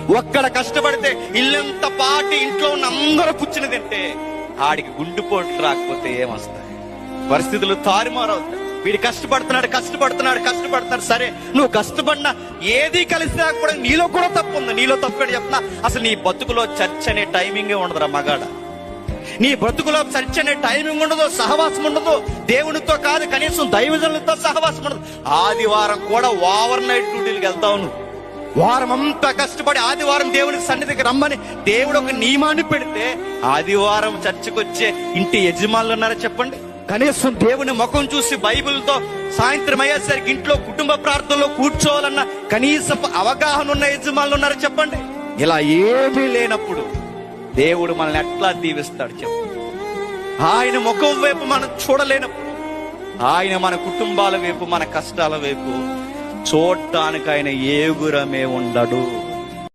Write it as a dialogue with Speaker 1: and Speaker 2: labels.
Speaker 1: ఒక్కడ కష్టపడితే ఇల్లంత పాటి ఇంట్లో ఉన్న అందరూ పుచ్చిన తింటే ఆడికి గుండెపోట్లు రాకపోతే ఏమొస్తాయి? పరిస్థితులు తారుమారవుతాయి. వీడు కష్టపడుతున్నాడు కష్టపడుతున్నాడు కష్టపడుతున్నాడు. సరే నువ్వు కష్టపడినా ఏది కలిసి రాకపోవడం నీలో కూడా తప్పు ఉంది. నీలో తప్పు చెప్తున్నా. అసలు నీ బతుకులో చర్చ అనే టైమింగే ఉండదురా మగాడ. నీ బ్రతుకులో చర్చ అనే టైమింగ్ ఉండదు సహవాసం ఉండదు. దేవునితో కాదు కనీసం దైవజనులతో సహవాసం ఉండదు. ఆదివారం కూడా ఓవర్ నైట్ డ్యూటీలకు వెళ్తావు నువ్వు. వారం అంతా కష్టపడి ఆదివారం దేవునికి సన్నిధికి రమ్మని దేవుడు ఒక నియమాన్ని పెడితే ఆదివారం చర్చకు వచ్చే ఇంటి యజమానులు ఉన్నారా చెప్పండి? కనీసం దేవుని ముఖం చూసి బైబిల్తో సాయంత్రం అయ్యేసరికి ఇంట్లో కుటుంబ ప్రార్థనలో కూర్చోవాలన్న కనీసం అవగాహన ఉన్న యజమానులు ఉన్నారా చెప్పండి? ఇలా ఏమీ లేనప్పుడు దేవుడు మనల్ని ఎట్లా దీవిస్తాడు చెప్పు. ఆయన ముఖం వైపు మనం చూడలేనప్పుడు ఆయన మన కుటుంబాల వైపు మన కష్టాల వైపు చూడటానికి ఆయన ఏగురమే ఉండడు.